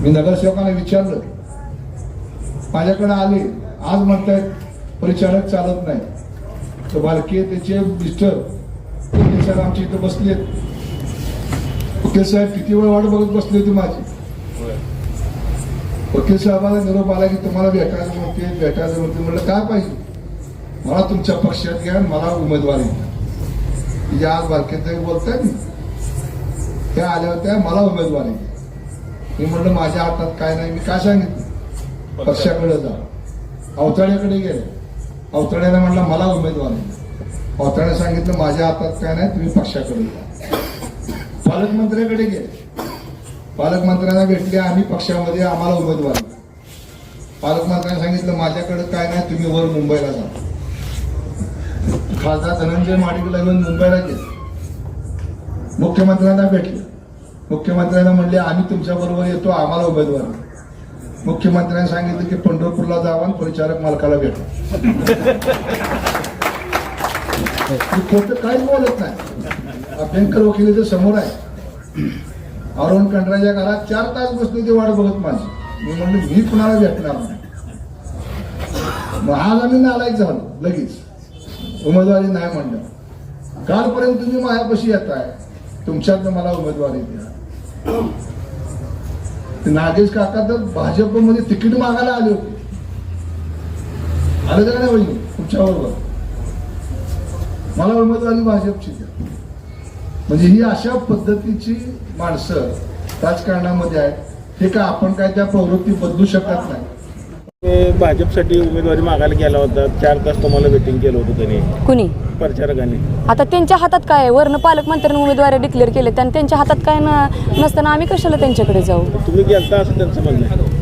मी नगरसेवकांना विचारलं. माझ्याकडे आले. आज म्हणतायत परिचारक चालत नाही. तर बालके त्याचे मिस्टर वकील साहेब आमच्या इथं बसलेत. वकील साहेब किती वेळ वाट बघत बसली होती माझी? वकील साहेबाला निरोप आला की तुम्हाला भेटायचं म्हणते भेटायचं म्हणते. म्हटलं काय पाहिजे? मला तुमच्या पक्षात घ्या मला उमेदवारी द्या. आज बालकेत बोलताय ना त्या आल्या होत्या मला उमेदवारी द्या. मी म्हणलं माझ्या हातात काय नाही मी काय सांगितलं? पक्षाकडे जा. अवतळ्याकडे गेले. अवताड्याने म्हणलं मला उमेदवार आहे सांगितलं माझ्या हातात काय नाही तुम्ही पक्षाकडे जा. पालकमंत्र्याकडे गेले. पालकमंत्र्यांना भेटले आम्ही पक्षामध्ये आम्हाला उमेदवार पालकमंत्र्यांनी सांगितलं माझ्याकडे काय नाही तुम्ही वर मुंबईला जा. खासदार धनंजय माडिकला घेऊन मुंबईला गेले. मुख्यमंत्र्यांना भेटले. मुख्यमंत्र्यांना म्हणले आम्ही तुमच्याबरोबर येतो आम्हाला उमेदवार. मुख्यमंत्र्यांनी सांगितलं की पंढरपूरला जावा आणि परिचारक मालकाला भेटा. खोटं काहीच बोलत नाही. अभ्यंकर वकिलीच्या समोर आहे. अरुण कंडराच्या घरात चार तास बसले ते वाट बघत माझी. मी म्हणलं मी कुणाला भेटणार नाही? मग आज आम्ही नालायक झालो लगेच. उमेदवारी नाही म्हणलं. कालपर्यंत तुम्ही माझ्यापाशी येत आहे तुमच्यातनं मला उमेदवारी द्या. नागेश काका तर भाजपमध्ये तिकीट मागायला आले होते. आले का नाही वहिनी? तुमच्या बरोबर. मला उमेदवारी भाजपची द्या. म्हणजे ही अशा पद्धतीची माणसं राजकारणामध्ये आहेत हे का आपण काय त्या प्रवृत्ती बदलू शकत नाही. भाजपसाठी उमेदवारी मागायला गेला होता. चार तास तुम्हाला वेटिंग केलं होतं त्यांनी. कुणी? प्रचारकांनी. आता त्यांच्या हातात काय आहे? वर्ण पालकमंत्र्यांनी उमेदवारी डिक्लेअर केले आणि त्यांच्या हातात काय न- नसताना आम्ही कशाला त्यांच्याकडे जाऊ? तुम्ही गेलता असं त्यांचं म्हणणं आहे.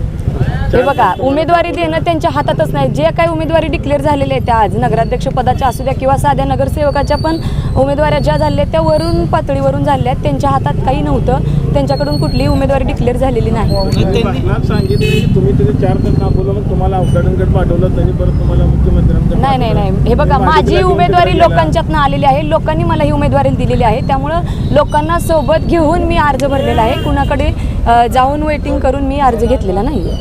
हे बघा उमेदवारी देणं त्यांच्या हातातच नाही. जे काही उमेदवारी डिक्लेअर झालेल्या आहेत त्या आज नगराध्यक्ष पदाच्या असू द्या किंवा साध्या नगरसेवकाच्या पण उमेदवाऱ्या ज्या झाल्या आहेत त्या वरून पातळीवरून झाल्या आहेत. त्यांच्या हातात काही नव्हतं. त्यांच्याकडून कुठलीही उमेदवारी डिक्लेअर झालेली नाही. भाषणात सांगितलं की तुम्ही तिथे चार तास दाखवलं मग तुम्हाला अवकाडांकडे पाठवलं त्यांनी परत तुम्हाला मुख्यमंत्र्यांकडे नाही नाही नाही. हे बघा माझी उमेदवारी लोकांच्यातनं आलेली आहे. लोकांनी मला ही उमेदवारी दिलेली आहे. त्यामुळं लोकांना सोबत घेऊन मी अर्ज भरलेला आहे. कुणाकडे अ, जाऊन वेटिंग करून मी अर्ज घेतलेला नाही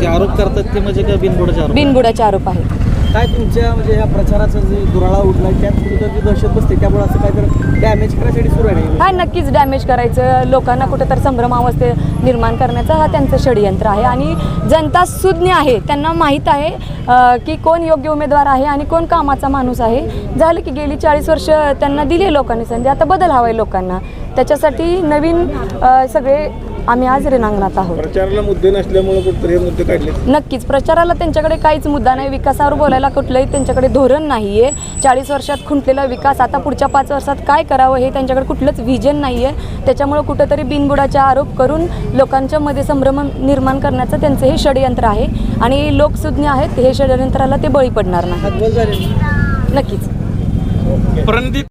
ते आरोप करतात ते म्हणजे काय बिनबुडाचे आरोप? बिनबुडाचे आरोप आहेत. काय तुमच्या म्हणजे या प्रचाराचा जे दुराळा उडलाय त्यात कुठं दहशत बसते त्यामुळे असं काय तर डॅमेज करायसाठी सुरू आहे हा? नक्कीच डॅमेज करायचं. लोकांना कुठेतरी संभ्रम अवस्थे निर्माण करण्याचा हा त्यांचं षडयंत्र आहे. आणि जनता सुज्ञ आहे. त्यांना माहीत आहे अ, की कोण योग्य उमेदवार आहे आणि कोण कामाचा माणूस आहे. झालं की गेली चाळीस वर्ष त्यांना दिली लोकांनी संधी. आता बदल हवा आहे लोकांना. त्याच्यासाठी नवीन अ, सगळे आम्ही आज रिणांगणात आहोत. प्रचाराला मुद्दे नसल्यामुळे कुठतरी मुद्दे काढले नक्कीच प्रचाराला त्यांच्याकडे काहीच मुद्दा नाही. विकासावर बोलायला कुठलंही त्यांच्याकडे धोरण नाही आहे चाळीस वर्षात खुंटलेला विकास आता पुढच्या पाच वर्षात काय करावं हे त्यांच्याकडे कुठलंच व्हिजन नाही आहे त्याच्यामुळं कुठंतरी बिनबुडाचे आरोप करून लोकांच्या मध्ये संभ्रम निर्माण करण्याचं त्यांचं हे षडयंत्र आहे. आणि लोकसुज्ञ आहेत हे षडयंत्राला ते बळी पडणार नाही. नक्कीच.